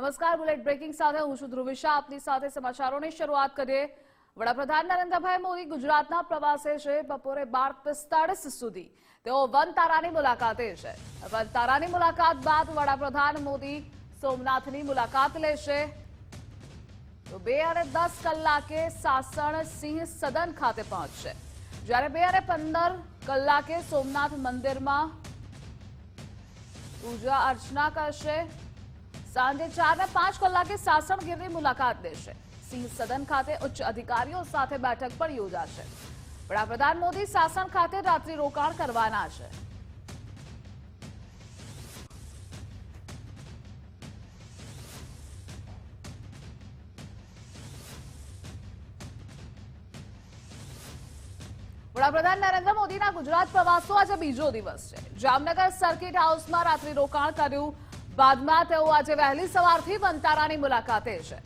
નમસ્કાર, bullet breaking સાથે હું છું ધ્રુવિશા આપની સાથે સમાચારોની શરૂઆત કરીએ. વડાપ્રધાન નરેન્દ્રભાઈ મોદી ગુજરાતના પ્રવાસે છે. બપોરે બાર પિસ્તાળીસ સુધી તેઓ વન તારાની મુલાકાતે છે. વન તારાની મુલાકાત બાદ વડાપ્રધાન મોદી સોમનાથની મુલાકાત લેશે. તો બે અને દસ કલાકે સાસણ સિંહ સદન ખાતે પહોંચશે. જ્યારે બે અને પંદર કલાકે સોમનાથ મંદિરમાં પૂજા અર્ચના કરશે. સાંજે ચાર ને પાંચ કલાકે સાસણગીરની મુલાકાત લેશે. સિંહ સદન ખાતે ઉચ્ચ અધિકારીઓ સાથે બેઠક પણ યોજાશે. વડાપ્રધાન મોદી સાસણ ખાતે રાત્રિ રોકાણ કરવાના છે. વડાપ્રધાન નરેન્દ્ર મોદીના ગુજરાત પ્રવાસનો આજે બીજો દિવસ છે. જામનગર સર્કિટ હાઉસમાં રાત્રિ રોકાણ કર્યું બાદમાં તેઓ આજે વહેલી સવારથી વંતારાની મુલાકાતે છે.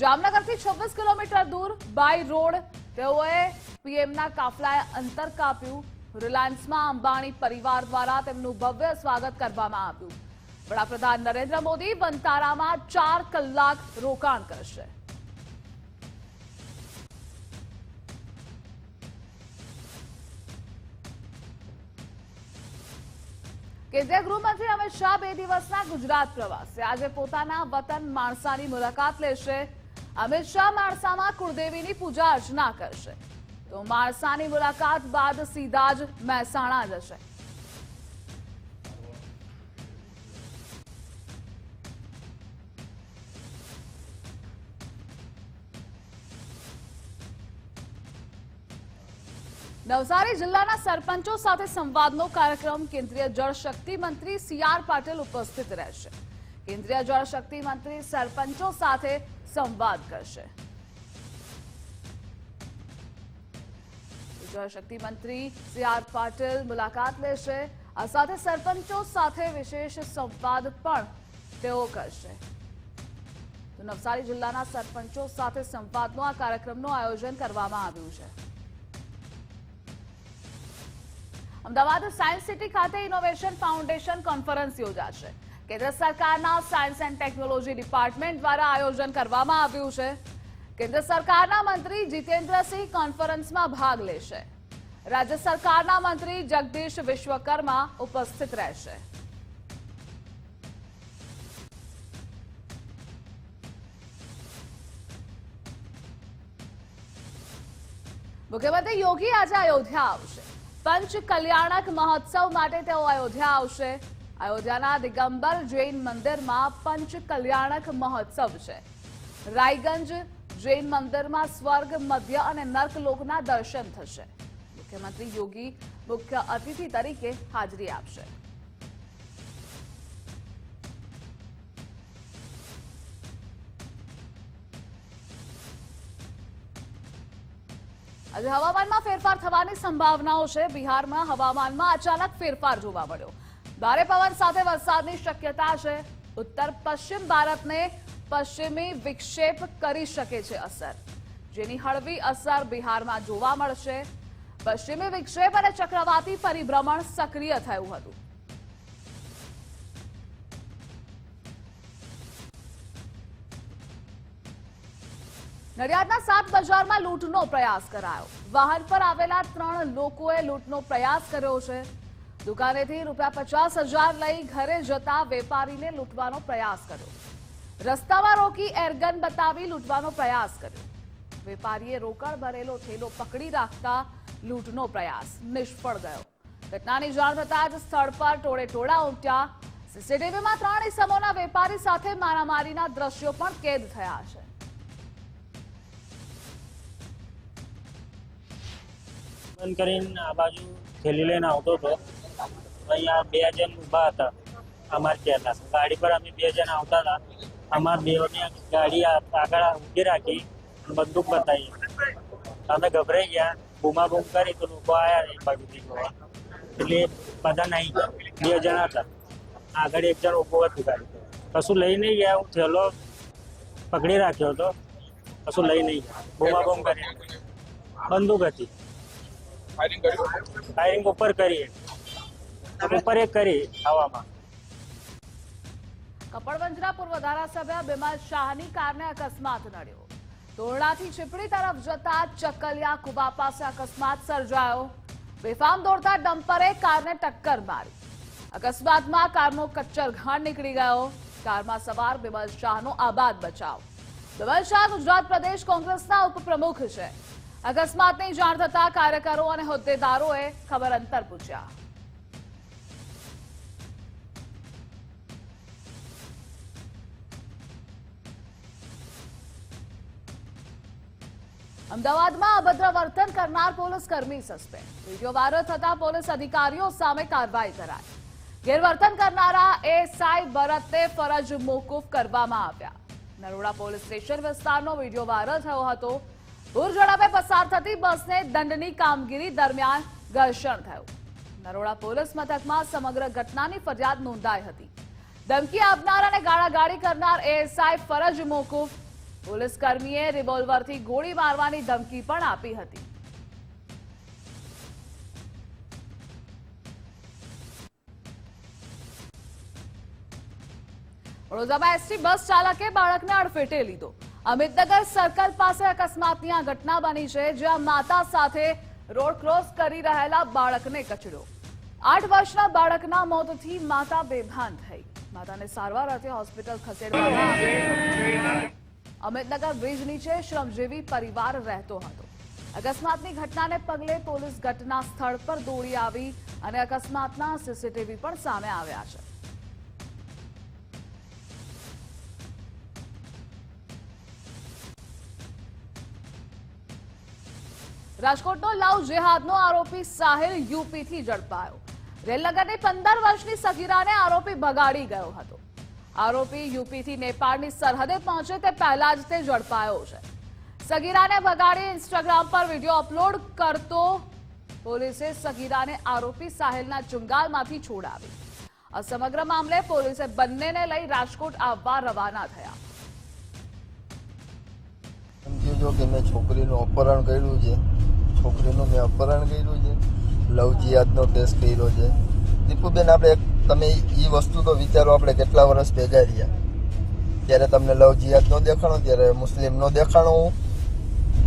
જામનગરથી છવ્વીસ કિલોમીટર દૂર બાય રોડ તેઓએ પીએમના કાફલાએ અંતર કાપ્યું. રિલાયન્સમાં અંબાણી પરિવાર દ્વારા તેમનું ભવ્ય સ્વાગત કરવામાં આવ્યું. વડાપ્રધાન નરેન્દ્ર મોદી વંતારામાં ચાર કલાક રોકાણ કરશે. કેન્દ્રીય ગૃહમંત્રી અમિત શાહ બે દિવસના ગુજરાત પ્રવાસે. આજે પોતાના વતન માણસાની મુલાકાત લેશે. અમિત શાહ માણસામાં કુળદેવીની પૂજા અર્ચના કરશે. તો માણસાની મુલાકાત બાદ સીધા જ મહેસાણા જશે. નવસારી જિલ્લાના સરપંચો સાથે સંવાદનો કાર્યક્રમ કેન્દ્રીય જળશક્તિ મંત્રી સી આર પાટીલ ઉપસ્થિત રહેશે. કેન્દ્રીય જળશક્તિ મંત્રી સરપંચો સાથે સંવાદ કરશે. જળશક્તિ મંત્રી સી આર પાટીલ મુલાકાત લેશે, આ સાથે સરપંચો સાથે વિશેષ સંવાદ પણ તેઓ કરશે. નવસારી જિલ્લાના સરપંચો સાથે સંવાદનો આ કાર્યક્રમનું આયોજન કરવામાં આવ્યું છે. અમદાવાદ સાયન્સ સિટી ખાતે ઇનોવેશન ફાઉન્ડેશન કોન્ફરન્સ યોજાશે. કેન્દ્ર સરકારના સાયન્સ એન્ડ ટેકનોલોજી ડિપાર્ટમેન્ટ દ્વારા આયોજન કરવામાં આવ્યું છે. કેન્દ્ર સરકારના મંત્રી જીતેન્દ્રસિંહ કોન્ફરન્સમાં ભાગ લેશે. રાજ્ય સરકારના મંત્રી જગદીશ વિશ્વકર્મા ઉપસ્થિત રહેશે. મુખ્યમંત્રી યોગી આજે અયોધ્યા આવશે. પંચ કલ્યાણક મહોત્સવ માટે તેઓ અયોધ્યા આવશે. અયોધ્યાના દિગંબર જૈન મંદિરમાં પંચ કલ્યાણક મહોત્સવ છે. રાયગંજ જૈન મંદિરમાં સ્વર્ગ, મધ્ય અને નર્કલોકના દર્શન થશે. મુખ્યમંત્રી યોગી મુખ્ય અતિથિ તરીકે હાજરી આપશે. આજે હવામાનમાં ફેરફાર થવાની સંભાવનાઓ છે. બિહારમાં હવામાનમાં અચાનક ફેરફાર જોવા મળ્યો. ભારે પવન સાથે વરસાદની શક્યતા છે. ઉત્તર પશ્ચિમ ભારતને પશ્ચિમી વિક્ષેપ કરી શકે છે અસર. જેની હળવી અસર બિહારમાં જોવા મળશે. પશ્ચિમી વિક્ષેપ અને ચક્રવાતી પરિભ્રમણ સક્રિય થયું હતું. નડિયાદના સાત બજારમાં લૂંટનો પ્રયાસ કરાયો. વાહન પર આવેલા ત્રણ લોકોએ લૂંટનો પ્રયાસ કર્યો છે. દુકાનેથી રૂપિયા પચાસ હજાર લઈ ઘરે જતા વેપારીને લૂંટવાનો પ્રયાસ કર્યો. રસ્તામાં રોકી એરગન બતાવી લૂંટવાનો પ્રયાસ કર્યો. વેપારીએ રોકડ ભરેલો થેલો પકડી રાખતા લૂંટનો પ્રયાસ નિષ્ફળ ગયો. ઘટનાની જાણ થતાં જ સ્થળ પર ટોળે ટોળા ઉમટ્યા. સીસીટીવીમાં ત્રણ ઇસમોના વેપારી સાથે મારામારીના દ્રશ્યો પણ કેદ થયા છે. બંધ કરીને આ બાજુ થેલી લઈને આવતો હતો. અહીંયા બે જણ ઊભા હતા. અમારે ત્યાં ગાડી પર અમે બે જણ આવતા હતા. અમાર બેઓની ગાડી આગળ ઊભી રાખી બંદૂક બતાવી. અમે ગભરાઈ ગયા. બૂમા બૂમ કરી તો લોકો આવ્યા એક બાજુથી જોવા. એટલે બધા નહીં. બે જણ હતા. આગળ એક જણ ઊભો હતું ગાડી. કશું લઈ નહીં ગયા. હું થેલો પકડી રાખ્યો હતો. કશું લઈ નહીં ગયા. બૂમા બૂમ કરી. બંદૂક હતી. ફાયરિંગ કર્યું ફાયરિંગ ઉપર કરી ઉપર એક કરી હવામાં કપડવંજના પૂર્વ ધારાસભ્ય બિમલ શાહની કારને અકસ્માત નડ્યો. ધોરડાથી ચીપડી તરફ જતા ચકલિયા કુબા પાસે અકસ્માત સર્જાયો. બેફામ દોડતા ડમ્પરે કારને ટક્કર મારી. અકસ્માતમાં કારનો કચ્ચર ઘાણ નીકળી ગયો. કારમાં સવાર બિમલ શાહનો આબાદ બચાવ. બિમલ શાહ ગુજરાત પ્રદેશ કોંગ્રેસના ઉપપ્રમુખ છે. અકસ્માતની જાણ થતા કાર્યકરો અને હોદ્દેદારોએ ખબર અંતર પૂછ્યા. અમદાવાદમાં અભદ્ર વર્તન કરનાર પોલીસ કર્મી સસ્પેન્ડ વીડિયો વાયરલ થતા પોલીસ અધિકારીઓ સામે કાર્યવાહી કરાઈ. ગેરવર્તન કરનારા એસઆઈ ભરતને ફરજ મોકૂફ કરવામાં આવ્યા. નરોડા પોલીસ સ્ટેશન વિસ્તારનો વીડિયો વાયરલ થયો હતો. પૂર ઝડપે પસાર થતી બસને દંડની કામગીરી દરમિયાન ઘર્ષણ થયું. નરોડા પોલીસ મથકમાં સમગ્ર ઘટનાની ફરિયાદ નોંધાઈ હતી. ધમકી આપનાર અને ગાળાગાળી કરનાર એએસઆઈ ફરજ મોકૂફ. પોલીસ કર્મીએ રિવોલ્વરથી ગોળી મારવાની ધમકી પણ આપી હતી. વડોદરામાં એસટી બસ ચાલકે બાળકને અડફેટે લીધો. અમિતનગર સર્કલ પાસે અકસ્માતની આ ઘટના બની છે, જ્યાં માતા સાથે રોડ ક્રોસ કરી રહેલા બાળકને કચડ્યો. આઠ વર્ષના બાળકના મોતથી માતા બેભાન થઈ. માતાને સારવાર અર્થે હોસ્પિટલ ખસેડવામાં અમિતનગર બ્રિજ નીચે શ્રમજીવી પરિવાર રહેતો હતો. અકસ્માતની ઘટનાને પગલે પોલીસ ઘટના સ્થળ પર દોડી આવી અને અકસ્માતના સીસીટીવી પણ સામે આવ્યા છે. રાજકોટનો લવ જેહાદનો આરોપી સાહિલ યુપીથી ઝડપાયો. રેલનગરની પંદર વર્ષની સગીરાને આરોપી ભગાડી ગયો હતો. આરોપી યુપીથી નેપાળની સરહદે પહોંચે તે પહેલા જ તે ઝડપાયો છે. સગીરાને ભગાડી ઇન્સ્ટાગ્રામ પર વીડિયો અપલોડ કરતો પોલીસે સગીરાને આરોપી સાહિલના ચુંગાલમાંથી છોડાવી. આ સમગ્ર મામલે પોલીસે બંનેને લઈ રાજકોટ આવવા રવાના થયા. સમજી કે મેં છોકરીનું અપહરણ કર્યું છે. છોકરીનું મેં અપહરણ કર્યું છે, લવ જિહાદનો કેસ કર્યો છે. દીપુબેન, આપણે તમે એ વસ્તુ તો વિચારો, આપણે કેટલા વર્ષ ભેગા રહ્યા. ત્યારે તમને લવ જિહાદ નો દેખાણો, ત્યારે મુસ્લિમ નો દેખાણો હું.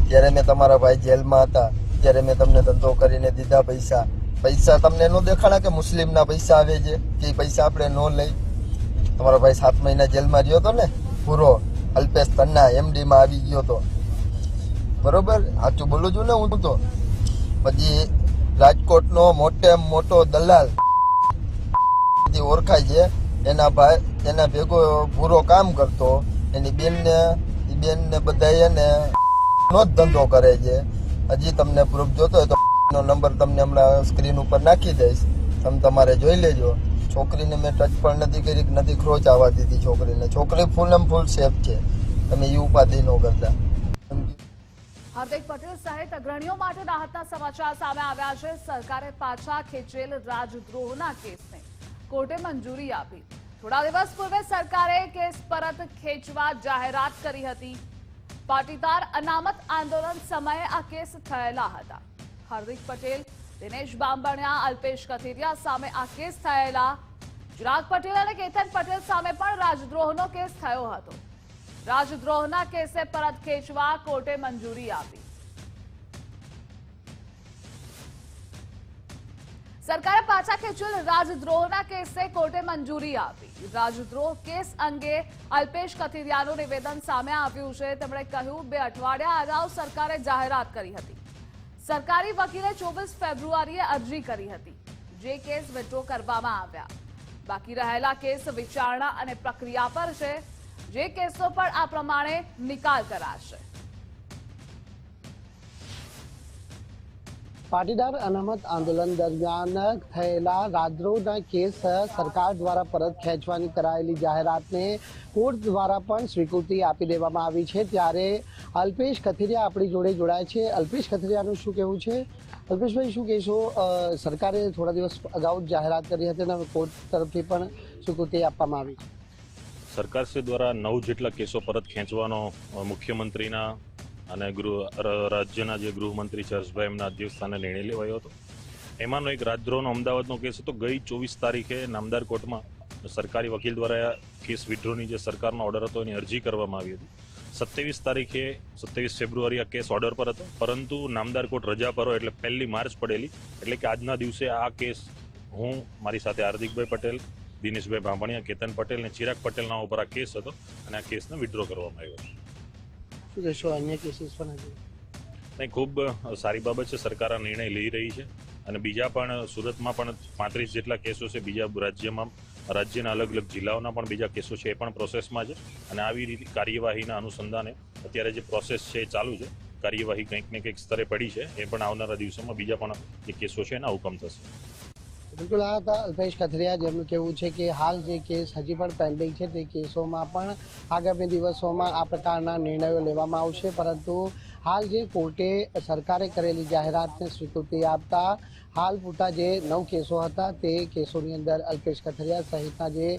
ત્યારે મેં તમારા ભાઈ જેલમાં હતા, ત્યારે મેં તમને ધંધો કરીને દીધા પૈસા. પૈસા તમને નો દેખાણા કે મુસ્લિમના પૈસા આવે છે, કે એ પૈસા આપણે નો લઈ? તમારો ભાઈ સાત મહિના જેલમાં રહ્યો હતો ને? પૂરો. અલ્પેશ તન્ના, એમડીમાં આવી ગયો હતો બરોબર? સાચું બોલું છું ને, હું તો. પછી રાજકોટનો મોટે મોટો દલાલ ઓળખાય છે. એના ભાઈ, એના ભેગો પૂરો કામ કરતો. એની બેનને, એ બેનને બધા એને નો જ ધંધો કરે છે. હજી તમને પ્રૂફ જોતો હોય તો નો નંબર તમને હમણાં સ્ક્રીન ઉપર નાખી દઈશ. તમે તમારે જોઈ લેજો. છોકરીને મેં ટચ પણ નથી કરી, નથી ક્રોચ આવવા દીધી છોકરીને. છોકરી ફૂલ એમ ફૂલ સેફ છે. તમે એ ઉપાધિ ન કરતા. હાર્દિક પટેલ સહિત અગ્રણીઓ માટે રાહતના સમાચાર સામે આવ્યા છે. સરકારે પાછા ખેંચેલ રાજદ્રોહના કેસને કોર્ટે મંજૂરી આપી. થોડા દિવસ પૂર્વે સરકારે કેસ પરત ખેંચવા જાહેરાત કરી હતી. પાટીદાર અનામત આંદોલન સમયે આ કેસ થયેલા હતા. હાર્દિક પટેલ, દિનેશ બાંબણિયા અલ્પેશ કથિરિયા સામે આ કેસ થયેલા. ચિરાગ પટેલ અને કેતન પટેલ સામે પણ રાજદ્રોહનો કેસ થયો હતો. રાજદ્રોહના કેસે પરત ખેંચવા કોર્ટે મંજૂરી આપી. સરકારે પાછા ખેંચેલ રાજદ્રોહના કેસે કોર્ટે મંજૂરી આપી. રાજદ્રોહ કેસ અંગે અલ્પેશ કથિરિયાનું નિવેદન સામે આવ્યું છે. તેમણે કહ્યું, બે અઠવાડિયા અગાઉ સરકારે જાહેરાત કરી હતી. સરકારી વકીલે ચોવીસ ફેબ્રુઆરીએ અરજી કરી હતી. જે કેસ વિડ્રો કરવામાં આવ્યા. બાકી રહેલા કેસ વિચારણા અને પ્રક્રિયા પર છે. જે કેસો પર આ પ્રમાણે નિકાલ કરાશે. પાટીદાર અનામત આંદોલન દરમિયાન થયેલા રાજદ્રોહના કેસ સરકાર દ્વારા પરત ખેંચવાની કરાયેલી જાહેરાતને કોર્ટ દ્વારા પણ સ્વીકૃતિ આપી દેવામાં આવી છે. ત્યારે અલ્પેશ કથિરિયા આપણી જોડે જોડાય છે. અલ્પેશ કથિરિયાનું શું કહેવું છે? અલ્પેશભાઈ, શું કહેશો? સરકારે થોડા દિવસ અગાઉ જાહેરાત કરી હતી અને કોર્ટ તરફથી પણ સ્વીકૃતિ આપવામાં આવી. સરકારશ્રી દ્વારા નવ જેટલા કેસો પરત ખેંચવાનો મુખ્યમંત્રીના અને ગૃહ રાજ્યના જે ગૃહમંત્રી છે હર્ષભાઈ, એમના અધ્યક્ષસ્થાને નિર્ણય લેવાયો હતો. એમાંનો એક રાજદ્રોહનો અમદાવાદનો કેસ હતો. ગઈ ચોવીસ તારીખે નામદાર કોર્ટમાં સરકારી વકીલ દ્વારા કેસ વિડ્રોની જે સરકારનો ઓર્ડર હતો એની અરજી કરવામાં આવી હતી. સત્યાવીસ તારીખે, સત્યાવીસ ફેબ્રુઆરી આ કેસ ઓર્ડર પર હતો. પરંતુ નામદાર કોર્ટ રજા પર હોય એટલે પહેલી માર્ચ પડેલી. એટલે કે આજના દિવસે આ કેસ હું, મારી સાથે હાર્દિકભાઈ પટેલ દિનેશભાઈ ભાંભણિયા કેતન પટેલ અને ચિરાગ પટેલના ઉપર આ કેસ હતો અને આ કેસને વિડ્રો કરવામાં આવ્યો છે. શું કહેશો અન્ય કેસીસ પણ નહીં ખૂબ સારી બાબત છે સરકાર આ નિર્ણય લઈ રહી છે અને બીજા પણ સુરતમાં પણ પાંત્રીસ જેટલા કેસો છે બીજા રાજ્યમાં રાજ્યના અલગ અલગ જિલ્લાઓના પણ બીજા કેસો છે એ પણ પ્રોસેસમાં છે અને આવી રીતે કાર્યવાહીના અનુસંધાને અત્યારે જે પ્રોસેસ છે એ ચાલુ છે. કાર્યવાહી કંઈક ને કંઈક સ્તરે પડી છે એ પણ આવનારા દિવસોમાં બીજા પણ જે કેસો છે એના હુકમ થશે. બિલકુલ, આ હતા અલ્પેશ કથરિયા, જેમનું કહેવું છે કે હાલ જે કેસ હજી પણ પેન્ડિંગ છે, તે કેસોમાં પણ આગામી દિવસોમાં આ પ્રકારના નિર્ણયો લેવામાં આવશે. પરંતુ હાલ જે કોર્ટે સરકારે કરેલી જાહેરાતને સ્વીકૃતિ આપતા હાલ પૂરતા જે નવ કેસો હતા, તે કેસોની અંદર અલ્પેશ કથરિયા સહિતના જે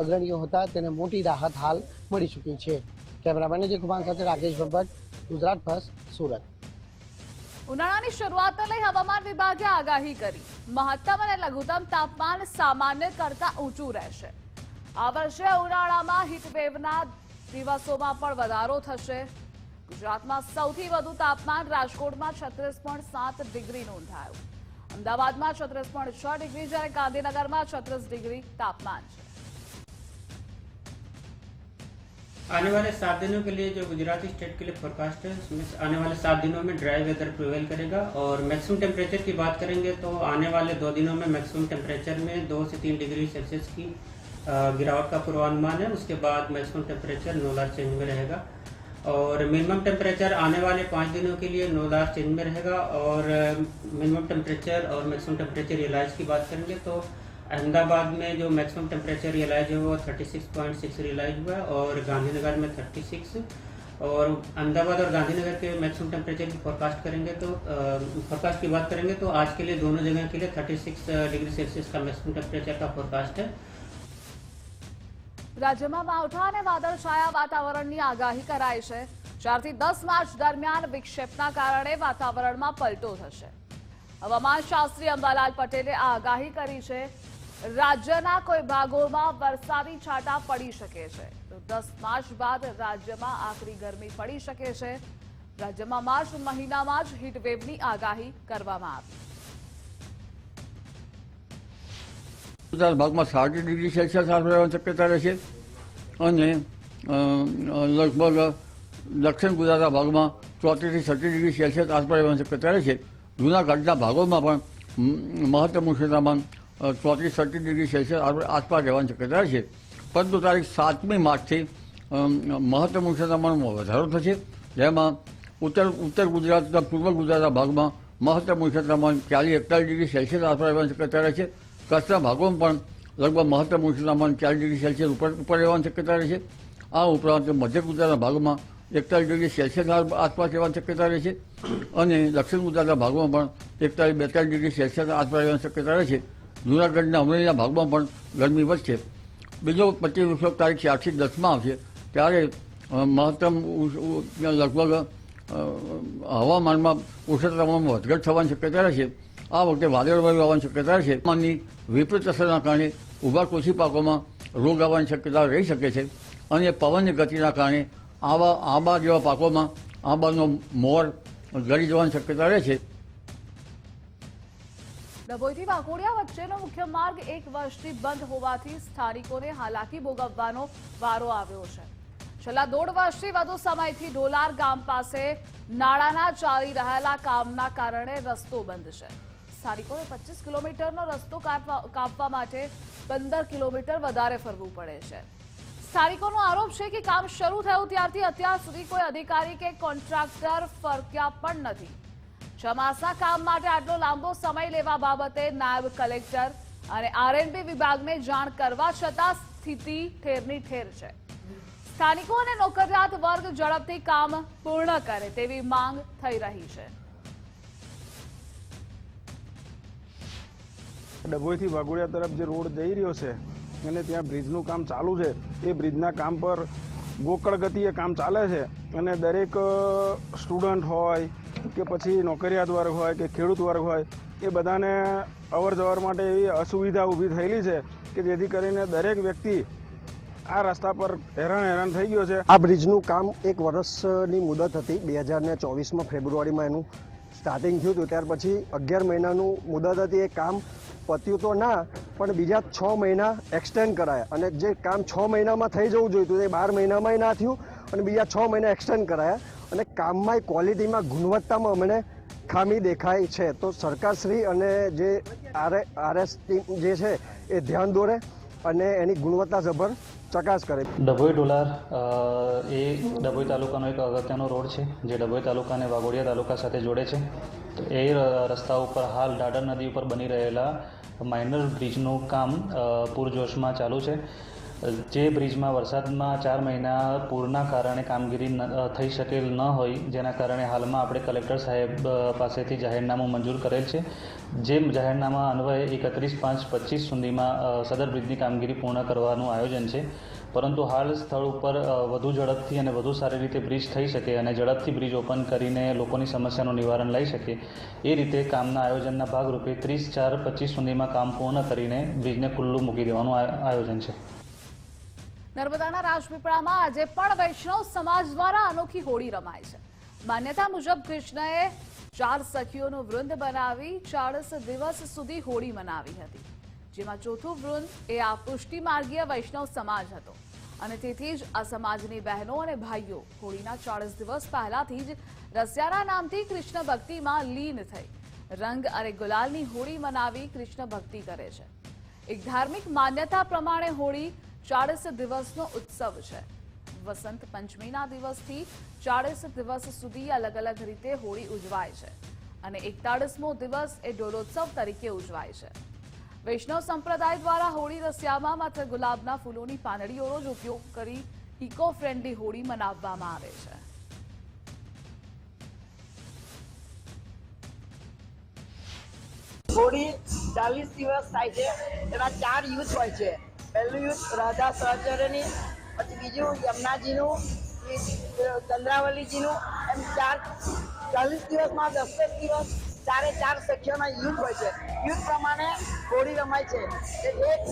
અગ્રણીઓ હતા, તેને મોટી રાહત હાલ મળી ચૂકી છે. કેમેરામેન અજય કુમાર સાથે રાકેશ ભટ્ટ, ગુજરાત ફર્સ્ટ, સુરત. ઉનાળાની શરૂઆત લઈ હવામાન વિભાગે આગાહી કરી. મહત્તમ અને લઘુત્તમ તાપમાન સામાન્ય કરતા ઊંચું રહેશે. આ વર્ષે ઉનાળામાં હીટવેવના દિવસોમાં પણ વધારો થશે. ગુજરાતમાં સૌથી વધુ તાપમાન રાજકોટમાં છત્રીસ સાત ડિગ્રી નોંધાયું. અમદાવાદમાં છત્રીસ છ ડિગ્રી, જ્યારે ગાંધીનગરમાં છત્રીસ ડિગ્રી તાપમાન છે. आने वाले सात दिनों के लिए जो गुजराती स्टेट के लिए फोरकास्ट है, उसमें आने वाले सात दिनों में ड्राई वेदर प्रिवेल करेगा और मैक्सिमम टेम्परेचर की बात करेंगे तो आने वाले दो दिनों में मैक्सिमम टेम्परेचर में दो से तीन डिग्री सेल्सियस की गिरावट का पूर्वानुमान है। उसके बाद मैक्सिमम टेम्परेचर नोलार चेंज में रहेगा और मिनिमम टेम्परेचर आने वाले पाँच दिनों के लिए नोलार चेंज में रहेगा और मिनिमम टेम्परेचर और मैक्सिमम टेम्परेचर रियलाइज़ की बात करेंगे तो अहमदाबाद में जो मैक्सिमम टेम्परेचर रियलाइज है वो 36.6 रियलाइज हुआ है और गांधीनगर में 36 और अहमदाबाद और गांधीनगर के मैक्सिमम टेम्परेचर की फोरकास्ट करेंगे तो फोरकास्ट की बात करेंगे तो आज के लिए दोनों जगह के लिए 36 डिग्री सेल्सियस का मैक्सिमम टेम्परेचर का फोरकास्ट है રાજ્યમાં માવઠા અને વાદળછાયા વાતાવરણની આગાહી કરાઈ છે ચારથી દસ માર્ચ દરમિયાન વિક્ષેપના કારણે વાતાવરણમાં પલટો થશે હવામાન શાસ્ત્રી અંબાલાલ પટેલે આ આગાહી કરી છે રાજ્યના કોઈ ભાગોમાં વરસાદી છાંટા પડી શકે છે. દસ માર્ચ બાદ રાજ્યમાં આકરી ગરમી પડી શકે છે. રાજ્યમાં માર્ચ મહિનામાં જ હીટવેવની આગાહી કરવામાં આવી. ગુજરાત ભાગમાં સાડી ડિગ્રી સેલ્સિયસ આસપાસ શક્યતા રહેશે. અને લગભગ દક્ષિણ ગુજરાતના ભાગમાં ચોત્રીસથી છત્રીસ ડિગ્રી સેલ્સિયસ આસપાસ રહેવાની શક્યતા રહેશે. જૂનાગઢના ભાગોમાં પણ મહત્તમ ઉષ્ણતામાન ચોત્રીસ, છત્રીસ ડિગ્રી સેલ્સિયસ આસપાસ- રહેવાની શક્યતા રહેશે પરંતુ તારીખ સાતમી માર્ચથી મહત્તમ ઉષ્ણતામાનમાં વધારો થશે. જેમાં ઉત્તર ઉત્તર ગુજરાતના પૂર્વ ગુજરાતના ભાગમાં મહત્તમ ઉષ્ણતામાન ચાલીસ, એકતાલીસ ડિગ્રી સેલ્સિયસ આસપાસ રહેવાની શક્યતા રહેશે. કચ્છના ભાગોમાં પણ લગભગ મહત્તમ ઉષ્ણતામાન ચાલીસ ડિગ્રી સેલ્સિયસ ઉપર ઉપર રહેવાની શક્યતા રહેશે. આ ઉપરાંત મધ્ય ગુજરાતના ભાગમાં એકતાલીસ ડિગ્રી સેલ્સિયસ આસપાસ રહેવાની શક્યતા રહેશે. અને દક્ષિણ ગુજરાતના ભાગમાં પણ એકતાલીસ બેતાલીસ ડિગ્રી સેલ્સિયસ આસપાસ રહેવાની શક્યતા રહેશે. જૂનાગઢના અમરેલીના ભાગમાં પણ ગરમી વધશે. બીજો પચીસ વિશ્વ તારીખ ચારથી દસમાં આવશે. ત્યારે મહત્તમ લગભગ હવામાનમાં ઉષ્ણતામાં વધઘટ થવાની શક્યતા રહેશે આ વખતે વાદળવાયુ આવવાની શક્યતા રહેશે હવામાનની વિપરીત અસરના કારણે ઊભા કૃષિ પાકોમાં રોગ આવવાની શક્યતા રહી શકે છે અને પવનની ગતિના કારણે આવા આંબા જેવા પાકોમાં આંબાનો મોર ગળી જવાની શક્યતા રહે છે. ડભોઈથી વાઘોડિયા વચ્ચેનો મુખ્ય માર્ગ એક વર્ષથી બંધ હોવાથી સ્થાનિકોને હાલાકી ભોગવવાનો વારો આવ્યો છે. છેલ્લા દોઢ વર્ષથી વધુ સમયથી ઢોલાર ગામ પાસે નાળાના ચાલી રહેલા કામના કારણે રસ્તો બંધ છે. સ્થાનિકોને પચીસ કિલોમીટરનો રસ્તો કાપવા માટે પંદર કિલોમીટર વધારે ફરવું પડે છે. સ્થાનિકોનો આરોપ છે કે કામ શરૂ થયું ત્યારથી અત્યાર સુધી કોઈ અધિકારી કે કોન્ટ્રાક્ટર ફરક્યા પણ નથી. ચોમાસા કામ માટે આટલો લાંબો સમય લેવા બાબતે નાયબ કલેક્ટર અને આરએનબી વિભાગને જાણ કરવા છતાં સ્થિતિ ઠેરની ઠેર છે. સ્થાનિકો અને નોકરિયાત વર્ગ ઝડપથી કામ પૂર્ણ કરે તેવી માંગ થઈ રહી છે. ડભોઈથી વાઘોડિયા તરફ જે રોડ જઈ રહ્યો છે અને ત્યાં બ્રિજનું કામ ચાલુ છે, એ બ્રિજના કામ પર ગોકળ ગતિએ કામ ચાલે છે અને દરેક સ્ટુડન્ટ હોય કે પછી નોકરિયાત વર્ગ હોય કે ખેડૂત વર્ગ હોય, એ બધાને અવર જવર માટે એવી અસુવિધા ઊભી થયેલી છે કે જેથી કરીને દરેક વ્યક્તિ આ રસ્તા પર હેરાન હેરાન થઈ ગયો છે. આ બ્રિજનું કામ એક વર્ષની મુદત હતી. બે હજાર ને ચોવીસમાં ફેબ્રુઆરીમાં એનું સ્ટાર્ટિંગ થયું હતું. ત્યાર પછી અગિયાર મહિનાનું મુદત હતી. એ કામ પત્યું તો ના, પણ બીજા છ મહિના એક્સટેન્ડ કરાયા. અને જે કામ છ મહિનામાં થઈ જવું જોઈતું એ બાર મહિનામાંય ના થયું અને બીજા છ મહિના એક્સટેન્ડ કરાયા. અને કામમાં ક્વોલિટીમાં ગુણવત્તામાં અમને ખામી દેખાય છે. તો સરકારશ્રી અને જે આર આરએસ ટીમ જે છે એ ધ્યાન દોરે અને એની ગુણવત્તા જબર ચકાસ કરે. ડભોઈ ડોલાર એ ડભોઈ તાલુકાનો એક અગત્યનો રોડ છે, જે ડભોઈ તાલુકાને વાઘોડિયા તાલુકા સાથે જોડે છે. તો એ રસ્તા ઉપર હાલ ડાડર નદી ઉપર બની રહેલા માઇનર બ્રિજનું કામ પૂરજોશમાં ચાલુ છે. જે બ્રિજમાં વરસાદમાં ચાર મહિના પૂરના કારણે કામગીરી થઈ શકેલ ન હોય, જેના કારણે હાલમાં આપણે કલેક્ટર સાહેબ પાસેથી જાહેરનામું મંજૂર કરેલ છે. જે જાહેરનામા અન્વયે એકત્રીસ પાંચ પચીસ સુધીમાં સદર બ્રિજની કામગીરી પૂર્ણ કરવાનું આયોજન છે. પરંતુ હાલ સ્થળ ઉપર વધુ ઝડપથી અને વધુ સારી રીતે બ્રિજ થઈ શકે અને ઝડપથી બ્રિજ ઓપન કરીને લોકોની સમસ્યાનું નિવારણ લઈ શકે, એ રીતે કામના આયોજનના ભાગરૂપે ત્રીસ ચાર પચીસ સુધીમાં કામ પૂર્ણ કરીને બ્રિજને ખુલ્લું મૂકી દેવાનું આયોજન છે. નર્મદાના રાજપીપળામાં આજે પણ વૈષ્ણવ સમાજ દ્વારા અનોખી હોળી રમાય છે. માન્યતા મુજબ કૃષ્ણએ ચાર સખીઓનું વૃંદ બનાવી ચાળીસ દિવસ સુધી હોળી મનાવી હતી. જેમાં ચોથું વૃંદ એ આ પુષ્ટિ માર્ગીય વૈષ્ણવ સમાજ હતો. અને તેથી જ આ સમાજની બહેનો અને ભાઈઓ હોળીના ચાળીસ દિવસ પહેલાથી જ રસિયાના નામથી કૃષ્ણ ભક્તિમાં લીન થઈ. રંગ અને ગુલાલની હોળી મનાવી કૃષ્ણ ભક્તિ કરે છે. એક ધાર્મિક માન્યતા પ્રમાણે હોળી ચાળીસ દિવસનો ઉત્સવ છે. વસંત પંચમીના દિવસથી ચાળીસ દિવસ સુધી અલગ અલગ રીતે હોળી ઉજવાય છે અને એકતાળીસમો દિવસ એ ડોલોત્સવ તરીકે ઉજવાય છે. વૈષ્ણવ સંપ્રદાય દ્વારા હોળી રસિયામાં માત્ર ગુલાબના ફૂલોની પાંદડીઓનો જ ઉપયોગ કરી ઇકો ફ્રેન્ડલી હોળી મનાવવામાં આવે છે. હોળી ચાલીસ દિવસ થાય છે. એના ચાર યુથ હોય છે. પહેલું યુદ્ધ રાધા સહચર્યની પછી બીજું યમુનાજીનું ચંદ્રાવલીજીનું, એમ ચાર ચાલીસ દિવસમાં દસ દસ દિવસ ચારે ચાર સખ્યોના યુદ્ધ હોય છે. યુદ્ધ પ્રમાણે હોળી રમાય છે. એક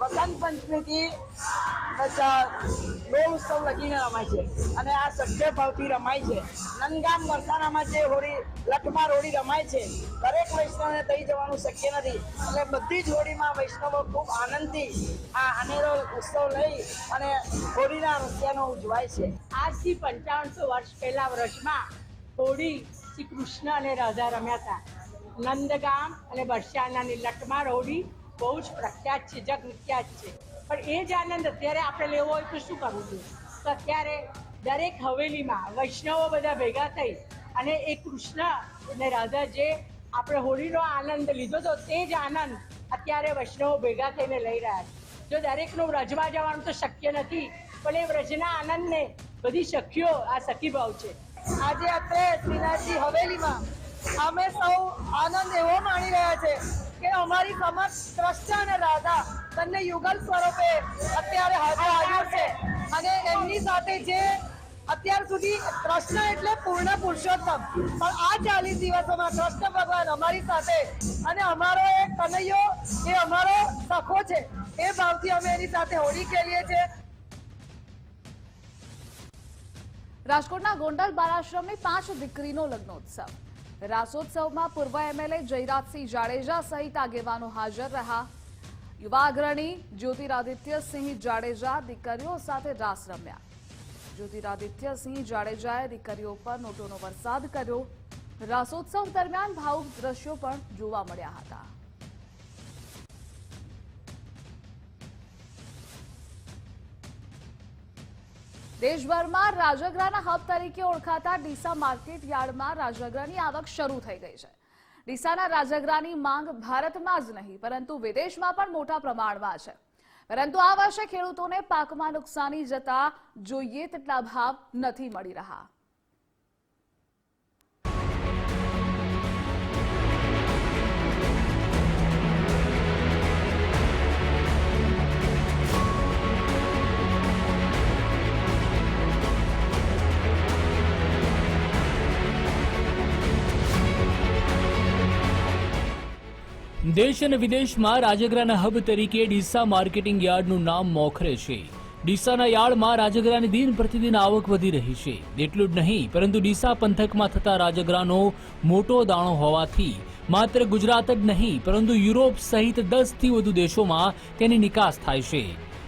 વસંત પંચમીથી બહુ ઉત્સવ લગીને રમાય છે. અને આ સત્ય ભાવથી રમાય છે. નંદગામ વરસાણામાં જે હોળી લખમાં હોળી રમાય છે, દરેક વૈષ્ણવને થઈ જવાનું શક્ય નથી. એટલે બધી જ હોળીમાં વૈષ્ણવો ખૂબ આનંદથી આ અનેરો ઉત્સવ લઈ અને હોળીના રસિયાનો ઉજવાય છે. આજથી પંચાવનસો વર્ષ પહેલા વર્ષમાં હોળી શ્રી કૃષ્ણ અને રાધા રમ્યા હતા. નંદગામ અને બરસાનાની લટમાર હોળી બહુ જ પ્રખ્યાત છે જગ વિખ્યાત છે. પણ એ જ આનંદ અત્યારે આપણે લેવો હોય તો શું કરવું જોઈએ? તો અત્યારે દરેક હવેલીમાં વૈષ્ણવો બધા ભેગા થઈ અને એ કૃષ્ણ અને રાધા જે આપણે હોળીનો આનંદ લીધો હતો તે જ આનંદ અત્યારે વૈષ્ણવો ભેગા થઈને લઈ રહ્યા છે. જો દરેકનું વ્રજમાં જવાનું તો શક્ય નથી, પણ એ વ્રજના આનંદને બધી સખીઓ આ સખીભાવ છે. આજે અત્રે શ્રીનાથજી હવેલીમાં અમે સૌ આનંદ એવો માણી રહ્યા છે કે અમારી સમજ કૃષ્ણ અને રાધા બંને યુગલ સ્વરૂપે અત્યારે હાજર હાજર છે. અને એમની સાથે જે અત્યાર સુધી કૃષ્ણ એટલે પૂર્ણ પુરુષોત્તમ. પણ આ ચાલીસ દિવસોમાં કૃષ્ણ ભગવાન અમારી સાથે અને અમારો એક કનૈયો એ અમારો સખો છે, એ ભાવથી અમે એની સાથે હોળી ખેલીએ છીએ. રાજકોટના ગોંડલ બાલાશ્રમની પાંચ દીકરીનો લગ્નોત્સવ. રાસોત્સવમાં પૂર્વ એમએલએ જયરાજસિંહ જાડેજા સહિત આગેવાનો હાજર રહ્યા. યુવા અગ્રણી જ્યોતિરાદિત્ય સિંહ જાડેજા દીકરીઓ સાથે રાસ રમ્યા. જ્યોતિરાદિત્ય સિંહ જાડેજાએ દીકરીઓ પર નોટોનો વરસાદ કર્યો. રાસોત્સવ દરમિયાન ભાવુક દ્રશ્યો પણ જોવા મળ્યા હતા. દેશભરમાં રાજગરાના હબ તરીકે ઓળખાતા ડીસા માર્કેટ યાર્ડમાં રાજાગ્રાની આવક શરૂ થઈ ગઈ છે. ડીસાના રાજાગ્રાની માંગ ભારતમાં જ નહીં, પરંતુ વિદેશમાં પણ મોટા પ્રમાણમાં છે. પરંતુ આ વર્ષે ખેડૂતોને પાકમાં નુકસાની જતા જોઈએ તેટલા ભાવ નથી મળી રહ્યા. દેશ અને વિદેશમાં રાજગરાના હબ તરીકે ડીસા માર્કેટિંગ યાર્ડનું નામ મોખરે છે. ડીસાના યાર્ડમાં રાજગરાની દિન પ્રતિદિન આવક વધી રહી છે. એટલું જ નહીં, પરંતુ ડીસા પંથકમાં થતા રાજગરાનો મોટો દાણો હોવાથી માત્ર ગુજરાત જ નહીં, પરંતુ યુરોપ સહિત દસથી વધુ દેશોમાં તેની નિકાસ થાય છે.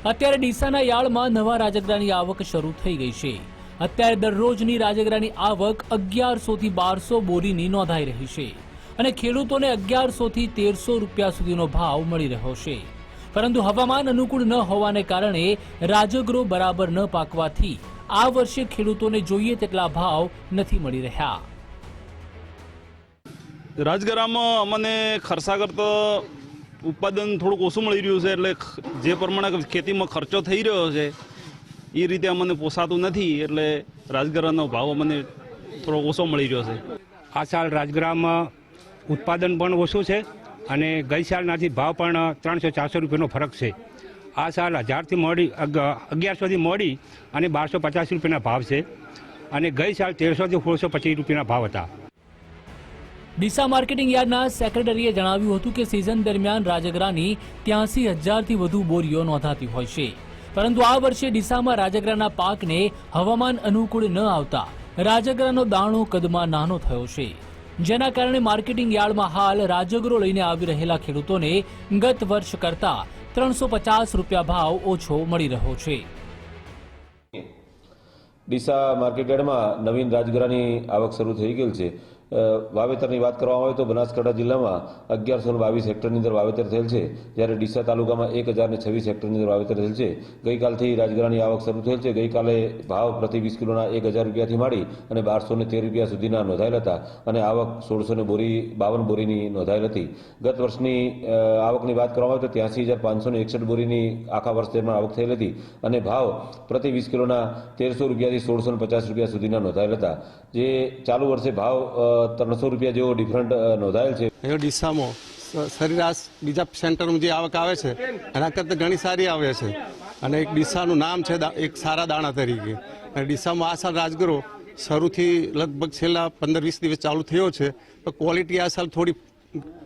અત્યારે ડીસાના યાર્ડમાં નવા રાજગરાની આવક શરૂ થઈ ગઈ છે. અત્યારે દરરોજની રાજગરાની આવક અગિયારસોથી બારસો બોરીની નોંધાઈ રહી છે. અને ખેડૂતોને અગિયારસો થી તેરસો રૂપિયા સુધીનો ભાવ મળી રહ્યો છે. પરંતુ હવામાન અનુકૂળ ન હોવાને કારણે રાજગરો બરાબર ન પાકવાથી આ વર્ષે ખેડૂતોને જોઈએ તેટલા ભાવ નથી મળી રહ્યા. રાજગરામાં અમને ખર્ચા કરતો ઉત્પાદન થોડુંક ઓછું મળી રહ્યું છે એટલે જે પ્રમાણે ખેતીમાં ખર્ચો થઈ રહ્યો છે એ રીતે અમને પોસાતું નથી એટલે રાજગરાનો ભાવ અમને થોડો ઓછો મળી રહ્યો છે. આ સાલ રાજગ્રામમાં ઉત્પાદન પણ ઓછું છે અને ગઈ સાલનાથી ભાવ પણ ત્રણસો ચારસો રૂપિયાનો ફરક છે. આ સાલ હજારથી મોડી અગિયારસોથી મોડી અને બારસો પચાસ રૂપિયાના ભાવ છે અને ગઈ સાલ તેરસોથી સોળસો પચીસ રૂપિયાના ભાવ હતા. ડીસા માર્કેટિંગ યાર્ડના સેક્રેટરીએ જણાવ્યું હતું કે સિઝન દરમિયાન રાજગરાની ત્યાંસી હજારથી વધુ બોરીઓ નોંધાતી હોય છે. પરંતુ આ વર્ષે ડીસામાં રાજગરાના પાકને હવામાન અનુકૂળ ન આવતા રાજગરાનો દાણો કદમાં નાનો થયો છે. જેના કારણે માર્કેટિંગ યાર્ડમાં હાલ રાજગરો લઈને આવી રહેલા ખેડૂતોને ગત વર્ષ કરતા ત્રણસો પચાસ રૂપિયા ભાવ ઓછો મળી રહ્યો છે. ડીસા માર્કેટયાર્ડમાં નવીન રાજગરાની આવક શરૂ થઈ ગયેલ છે. વાવેતરની વાત કરવામાં આવે તો બનાસકાંઠા જિલ્લામાં અગિયારસો બાવીસ હેક્ટરની અંદર વાવેતર થયેલ છે. જ્યારે ડીસા તાલુકામાં એક હજાર છવ્વીસ હેક્ટરની અંદર વાવેતર થયેલ છે. ગઈકાલથી રાજગરાની આવક શરૂ થયેલ છે. ગઈકાલે ભાવ પ્રતિ વીસ કિલોના એક હજાર રૂપિયાથી માંડી અને બારસો ને તેર રૂપિયા સુધીના નોંધાયેલ હતા અને આવક સોળસો ને બોરી, બાવન બોરીની નોંધાયેલ હતી. ગત વર્ષની આવકની વાત કરવામાં આવે તો ત્યાંસી હજાર પાંચસો ને એકસઠ બોરીની આખા વર્ષ દરમિયાન આવક થયેલ હતી અને ભાવ પ્રતિ વીસ કિલોના તેરસો રૂપિયાથી સોળસો ને પચાસ રૂપિયા સુધીના નોંધાયેલ હતા. જે ચાલુ વર્ષે ભાવ ત્રણસો રૂપિયા જેવો ડિફરન્ટ નોંધાયેલ છે. અહીંયા ડીસામાં સરેરાશ બીજા સેન્ટરમાં જે આવક આવે છે, એના કરતાં ઘણી સારી આવે છે. અને એક ડીસાનું નામ છે એક સારા દાણા તરીકે. અને ડીસામાં આ સાલ રાજગરો શરૂથી લગભગ છેલ્લા પંદર વીસ દિવસ ચાલુ થયો છે, તો ક્વોલિટી આ સાલ થોડી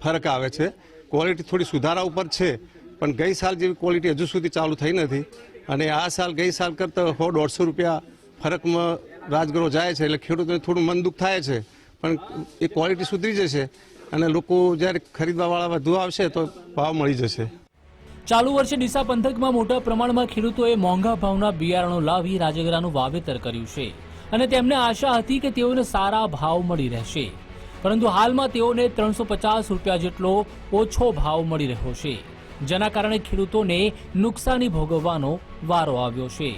ફરક આવે છે. ક્વોલિટી થોડી સુધારા ઉપર છે, પણ ગઈ સાલ જેવી ક્વોલિટી હજુ સુધી ચાલુ થઈ નથી. અને આ સાલ, ગઈ સાલ કરતાં સો દોઢસો રૂપિયા ફરકમાં રાજગરો જાય છે, એટલે ખેડૂતોને થોડું મન દુઃખ થાય છે. પણ એ ક્વોલિટી સુધરી જશે અને લોકો જ્યારે ખરીદવાવાળા વધુ આવશે તો ભાવ મળી જશે. ચાલુ વર્ષે ડીસા પંથકમાં મોટા પ્રમાણમાં ખેડૂતોએ મોંઘા ભાવના બિયારણો લાવી રાજગરાનું વાવેતર કર્યું છે અને તેમને આશા હતી કે તેઓને સારા ભાવ મળી રહેશે. પરંતુ હાલમાં તેઓને ત્રણસો પચાસ રૂપિયા જેટલો ઓછો ભાવ મળી રહ્યો છે જેના કારણે ખેડૂતોને નુકસાની ભોગવવાનો વારો આવ્યો છે.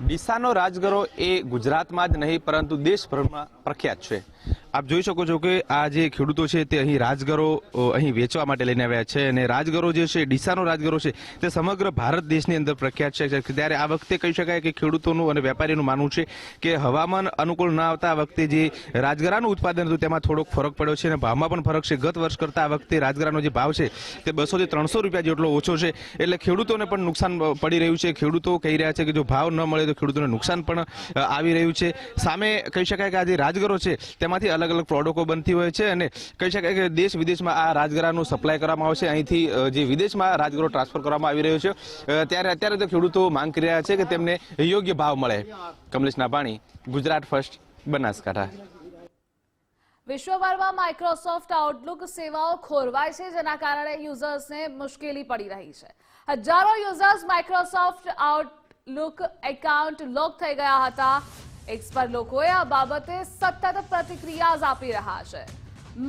ડીસાનો રાજગરો એ ગુજરાતમાં જ નહીં પરંતુ દેશભરમાં પ્રખ્યાત છે. આપ જોઈ શકો છો કે આ જે ખેડૂતો છે તે અહીં રાજગરો અહીં વેચવા માટે લઈને આવ્યા છે અને રાજગરો જે છે, ડીસાનો રાજગરો છે, તે સમગ્ર ભારત દેશની અંદર પ્રખ્યાત છે. ત્યારે આ વખતે કહી શકાય કે ખેડૂતોનું અને વેપારીનું માનવું છે કે હવામાન અનુકૂળ ન આવતા આ વખતે જે રાજગરાનું ઉત્પાદન હતું, તેમાં થોડોક ફરક પડ્યો છે અને ભાવમાં પણ ફરક છે. ગત વર્ષ કરતા આ વખતે રાજગરાનો જે ભાવ છે, તે બસોથી ત્રણસો રૂપિયા જેટલો ઓછો છે. એટલે ખેડૂતોને પણ નુકસાન પડી રહ્યું છે. ખેડૂતો કહી રહ્યા છે કે જો ભાવ ન મળે તો ખેડૂતોને નુકસાન પણ આવી રહ્યું છે. સામે કહી શકાય કે આજે જે રાજગરો છે, તેમાંથી અલગ અલગ પ્રોડક્ટો બનતી હોય છે અને કહી શકાય કે દેશ વિદેશમાં આ રાજગરાનું સપ્લાય કરવામાં આવશે. અહીંથી જે વિદેશમાં રાજગરો ટ્રાન્સફર કરવામાં આવી રહ્યો છે ત્યારે અત્યારે તો ખેડૂતો માંગ કરી રહ્યા છે કે તેમને યોગ્ય ભાવ મળે. કમલેશ નાભાણી, ગુજરાત ફર્સ્ટ, બનાસકાંઠા. વિશ્વભરમાં માઇક્રોસોફ્ટ આઉટલુક સેવાઓ ખોરવાય છે, જેના કારણે યુઝર્સને મુશ્કેલી પડી રહી છે. હજારો users Microsoft Outlook account lock થઈ ગયા હતા. એક્સપર્ટ લોકોએ આ બાબતે સતત પ્રતિક્રિયા આપી રહ્યા છે.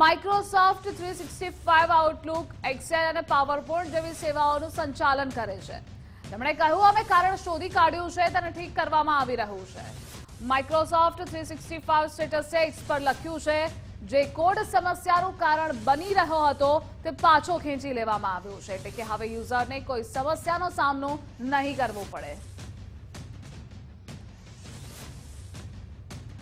Microsoft three sixty five Outlook Excel અને પાવરપોઈન્ટ જેવી સેવાઓનું સંચાલન કરે છે. તેમણે કહ્યું, અમે કારણ શોધી કાઢ્યું છે, તેને ઠીક કરવામાં આવી રહ્યું છે. માઇક્રોસોફ્ટ થ્રી સિક્સટી ફાઇવ સ્ટેટસે એક્સ પર લખ્યું છે, જે કોડ સમસ્યાનું કારણ બની રહ્યો હતો, તે પાછો ખેંચી લેવામાં આવ્યો છે. એટલે કે હવે યુઝરને કોઈ સમસ્યાનો સામનો નહીં કરવો પડે.